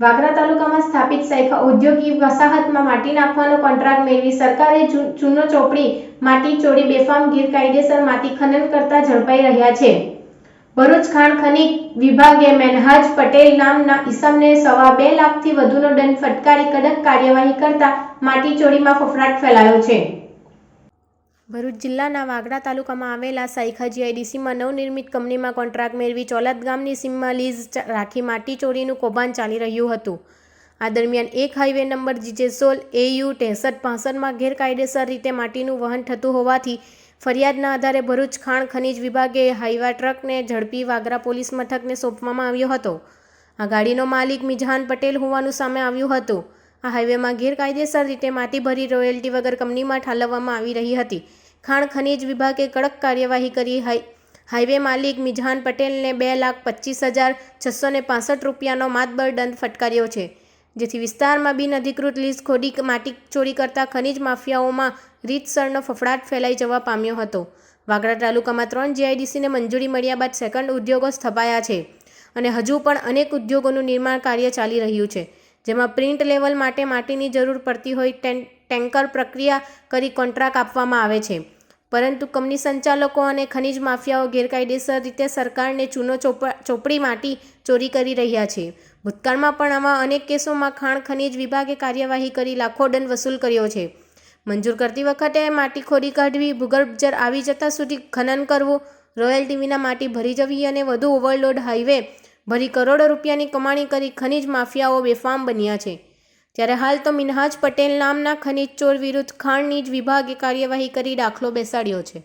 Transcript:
વાગરા તાલુકામાં સ્થાપિત સૈખા ઉદ્યોગી વસાહતમાં માટી નાખવાનો કોન્ટ્રાક્ટ મેળવી સરકારે ચૂનો ચોપડી, માટી ચોરી, બેફામ, ગેરકાયદેસર માટી ખનન કરતા ઝડપાઈ રહ્યા છે. ભરૂચ ખાણ ખનીજ વિભાગે મેનહાજ પટેલ નામના ઈસમને સવા બે લાખથી વધુનો દંડ ફટકારી કડક કાર્યવાહી કરતા માટી ચોરીમાં ફફડાટ ફેલાયો છે. ભરૂચ જિલ્લાના વાગડા તાલુકામાં આવેલા સાયખા જીઆઈડીસીમાં નવનિર્મિત કંપનીમાં કોન્ટ્રાક્ટ મેળવી ચોલાદ ગામની સીમમાં લીઝ રાખી માટી ચોરીનું કૌભાંડ ચાલી રહ્યું હતું. આ દરમિયાન એક હાઈવે નંબર જીજે સોલ એયુ ત્રેસઠ પાસઠમાં ગેરકાયદેસર રીતે માટીનું વહન થતું હોવાથી ફરિયાદના આધારે ભરૂચ ખાણ ખનીજ વિભાગે હાઈવા ટ્રકને ઝડપી વાગરા પોલીસ મથકને સોંપવામાં આવ્યો હતો. આ ગાડીનો માલિક મિજહાન પટેલ હોવાનું સામે આવ્યું હતું. આ હાઈવેમાં ગેરકાયદેસર રીતે માટી ભરી રોયલ્ટી વગર કંપનીમાં ઠાલવવામાં આવી રહી હતી. ખાણ ખનીજ વિભાગે કડક કાર્યવાહી કરી હાઈ, હાઈવે માલિક મિઝાન પટેલને બે લાખ પચીસ હજાર છસો ને પાસઠ રૂપિયાનો માતબર દંડ ફટકાર્યો છે, જેથી વિસ્તારમાં બિનઅધિકૃત લીઝ ખોડી માટી ચોરી કરતા ખનીજ માફિયાઓમાં રીતસરનો ફફડાટ ફેલાઈ જવા પામ્યો હતો. વાગડા તાલુકામાં ત્રણ જીઆઈડીસીને મંજૂરી મળ્યા બાદ સેકન્ડ ઉદ્યોગો સ્થપાયા છે અને હજુ પણ અનેક ઉદ્યોગોનું નિર્માણ કાર્ય ચાલી રહ્યું છે. જેમાં પ્રિન્ટ લેવલ માટે માટીની જરૂર પડતી હોય ટેન્કર પ્રક્રિયા કરી કોન્ટ્રાક્ટ આપવામાં આવે છે. પરંતુ કંપની સંચાલકો અને ખનીજ માફિયાઓ ગેરકાયદેસર રીતે સરકારને ચૂનો ચોપા ચોપડી માટી ચોરી કરી રહ્યા છે. ભૂતકાળમાં પણ આવા અનેક કેસોમાં ખાણ ખનિજ વિભાગે કાર્યવાહી કરી લાખો દંડ વસૂલ કર્યો છે. મંજૂર કરતી વખતે માટી ખોરી કાઢવી ભૂગર્ભ જર આવી જતાં સુધી ખનન કરવું, રોયલ વિના માટી ભરી જવી અને વધુ ઓવરલોડ હાઈવે ભરી કરોડો રૂપિયાની કમાણી કરી ખનીજ માફિયાઓ બેફામ બન્યા છે. ત્યારે હાલ તો મિનહાજ પટેલ નામના ખનીજ ચોર વિરુદ્ધ ખાણનીજ વિભાગે કાર્યવાહી કરી દાખલો બેસાડ્યો છે.